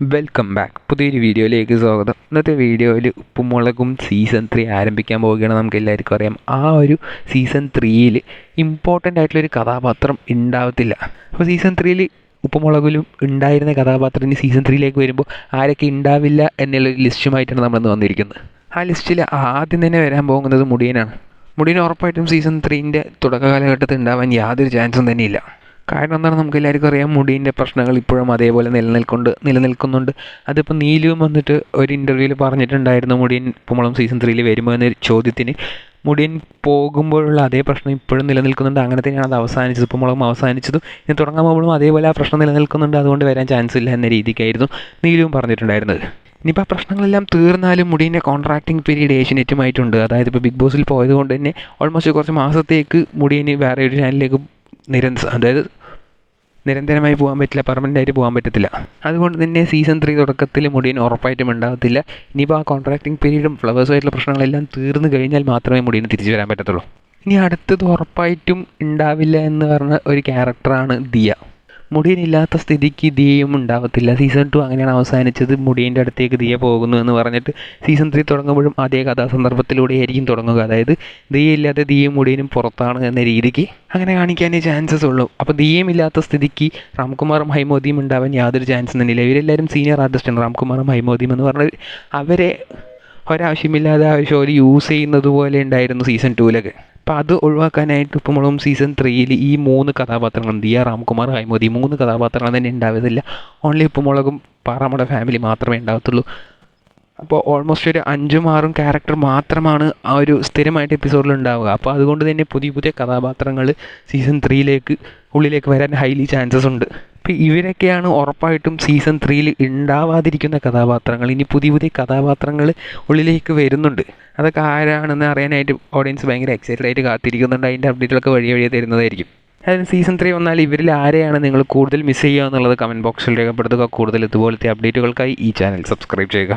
Welcome back പുതിയൊരു വീഡിയോയിലേക്ക് സ്വാഗതം. ഇന്നത്തെ വീഡിയോയിൽ ഉപ്പുമുളകും സീസൺ ത്രീ ആരംഭിക്കാൻ പോവുകയാണ്. നമുക്ക് എല്ലാവർക്കും അറിയാം. ആ ഒരു സീസൺ ത്രീയിൽ ഇമ്പോർട്ടന്റ് ആയിട്ടുള്ളൊരു കഥാപാത്രം ഉണ്ടാവത്തില്ല. അപ്പോൾ സീസൺ ത്രീയിൽ ഉപ്പുമുളകിലും ഉണ്ടായിരുന്ന കഥാപാത്രം ഇനി സീസൺ ത്രീയിലേക്ക് വരുമ്പോൾ ആരൊക്കെ ഉണ്ടാവില്ല എന്നുള്ളൊരു ലിസ്റ്റുമായിട്ടാണ് നമ്മളിന്ന് വന്നിരിക്കുന്നത്. ആ ലിസ്റ്റിൽ ആദ്യം തന്നെ വരാൻ പോകുന്നത് മുടിയനാണ്. മുടിയൻ ഉറപ്പായിട്ടും സീസൺ ത്രീന്റെ തുടക്ക കാലഘട്ടത്തിൽ ഉണ്ടാവാൻ യാതൊരു ചാൻസും തന്നെയില്ല. കാരണം എന്താണ്? നമുക്ക് എല്ലാവർക്കും അറിയാം മുടീന്റെ പ്രശ്നങ്ങൾ ഇപ്പോഴും അതേപോലെ നിലനിൽക്കൊണ്ട് നിലനിൽക്കുന്നുണ്ട്. അതിപ്പോൾ നീലുവും വന്നിട്ട് ഒരു ഇന്റർവ്യൂവിൽ പറഞ്ഞിട്ടുണ്ടായിരുന്നു മുടിയൻ പുമ്പളം സീസൺ ത്രീയിൽ വരുമോ എന്ന ചോദ്യത്തിന്. മുടിയൻ പോകുമ്പോഴുള്ള അതേ പ്രശ്നം ഇപ്പോഴും നിലനിൽക്കുന്നുണ്ട്. അങ്ങനെ തന്നെയാണ് അത് അവസാനിച്ചത്. പുമ്പളം അവസാനിച്ചതും ഇനി തുടങ്ങാൻ പോകുമ്പോഴും അതേപോലെ ആ പ്രശ്നം നിലനിൽക്കുന്നുണ്ട്. അതുകൊണ്ട് വരാൻ ചാൻസ് ഇല്ല എന്ന രീതിക്കായിരുന്നു നീലുവും പറഞ്ഞിട്ടുണ്ടായിരുന്നത്. ഇനിയിപ്പോൾ ആ പ്രശ്നങ്ങളെല്ലാം തീർന്നാലും മുടീന്റെ കോൺട്രാക്റ്റിംഗ് പീരീഡ് ഏഷ്യനെറ്റുമായിട്ടുണ്ട്. അതായത് ഇപ്പോൾ ബിഗ് ബോസിൽ പോയതുകൊണ്ട് തന്നെ ഓൾമോസ്റ്റ് കുറച്ച് മാസത്തേക്ക് മുടിയന് വേറെ ഒരു ചാനലിലേക്ക് നിരന്തര അതായത് നിരന്തരമായി പോകാൻ പറ്റില്ല പെർമനന്റായിട്ട് പോകാൻ പറ്റത്തില്ല. അതുകൊണ്ട് തന്നെ സീസൺ ത്രീ തുടക്കത്തിൽ മുടിയൻ ഉറപ്പായിട്ടും ഉണ്ടാകത്തില്ല. ഇനിയിപ്പോൾ ആ കോൺട്രാക്റ്റിംഗ് പീരീഡും ഫ്ലവേഴ്സുമായിട്ടുള്ള പ്രശ്നങ്ങളെല്ലാം തീർന്നു കഴിഞ്ഞാൽ മാത്രമേ മുടിയന് തിരിച്ചു വരാൻ പറ്റത്തുള്ളൂ. ഇനി അടുത്തത് ഉറപ്പായിട്ടും ഉണ്ടാവില്ല എന്ന് പറഞ്ഞ ഒരു ക്യാരക്ടറാണ് ദിയ. മുടിയനില്ലാത്ത സ്ഥിതിക്ക് ദിയയും ഉണ്ടാവത്തില്ല. സീസൺ ടു അങ്ങനെയാണ് അവസാനിച്ചത്. മുടിയന്റെ അടുത്തേക്ക് ദിയ പോകുന്നു എന്ന് പറഞ്ഞിട്ട് സീസൺ ത്രീ തുടങ്ങുമ്പോഴും അതേ കഥാസന്ദർഭത്തിലൂടെയായിരിക്കും തുടങ്ങുക. അതായത് ദിയയില്ലാതെ ദിയയും മുടിയനും പുറത്താണ് എന്ന രീതിക്ക് അങ്ങനെ കാണിക്കാനേ ചാൻസസ് ഉള്ളൂ. അപ്പോൾ ദിയയും ഇല്ലാത്ത സ്ഥിതിക്ക് രാംകുമാറും ഹൈമോദിയും ഉണ്ടാവാൻ യാതൊരു ചാൻസും തന്നെയില്ല ഇവരെല്ലാവരും സീനിയർ ആർട്ടിസ്റ്റാണ് രാംകുമാറും ഹൈമോദിയും എന്ന് പറഞ്ഞാൽ അവരെ ഒരാവശ്യമില്ലാതെ ആ ഒരു ഷോയിൽ യൂസ് ചെയ്യുന്നത് പോലെ ഉണ്ടായിരുന്നു സീസൺ ടൂവിലൊക്കെ അപ്പോൾ അത് ഒഴിവാക്കാനായിട്ട് ഇപ്പോൾ നമ്മളും സീസൺ ത്രീയിൽ ഈ മൂന്ന് കഥാപാത്രങ്ങൾ ദിയ രാംകുമാർ ഹൈമോദി മൂന്ന് കഥാപാത്രങ്ങൾ തന്നെ ഉണ്ടാവത്തില്ല. ഓൺലി ഉപ്പുമുളകും പാറാമട ഫാമിലി മാത്രമേ ഉണ്ടാകത്തുള്ളൂ അപ്പോൾ ഓൾമോസ്റ്റ് ഒരു അഞ്ചും ആറും ക്യാരക്ടർ മാത്രമാണ് ആ ഒരു സ്ഥിരമായിട്ട് എപ്പിസോഡിൽ ഉണ്ടാവുക. അപ്പോൾ അതുകൊണ്ട് തന്നെ പുതിയ പുതിയ കഥാപാത്രങ്ങൾ സീസൺ ത്രീയിലേക്ക് ഉള്ളിലേക്ക് വരാൻ ഹൈലി ചാൻസസ് ഉണ്ട്. അപ്പോൾ ഇവരൊക്കെയാണ് ഉറപ്പായിട്ടും സീസൺ ത്രീയിൽ ഉണ്ടാവാതിരിക്കുന്ന കഥാപാത്രങ്ങൾ. ഇനി പുതിയ പുതിയ കഥാപാത്രങ്ങൾ ഉള്ളിലേക്ക് വരുന്നുണ്ട്. അതൊക്കെ ആരാണെന്ന് അറിയാനായിട്ട് ഓഡിയൻസ് ഭയങ്കര എക്സൈറ്റഡ് ആയിട്ട് കാത്തിരിക്കുന്നുണ്ട്. അതിന്റെ അപ്ഡേറ്റുകളൊക്കെ വഴി വഴിയെ തരുന്നതായിരിക്കും. അതായത് സീസൺ ത്രീ വന്നാൽ ഇവരിൽ ആരെയാണ് നിങ്ങൾ കൂടുതൽ മിസ് ചെയ്യുക എന്നുള്ളത് കമന്റ് ബോക്സിൽ രേഖപ്പെടുത്തുക. കൂടുതൽ ഇതുപോലത്തെ അപ്ഡേറ്റുകൾക്കായി ഈ ചാനൽ സബ്സ്ക്രൈബ് ചെയ്യുക.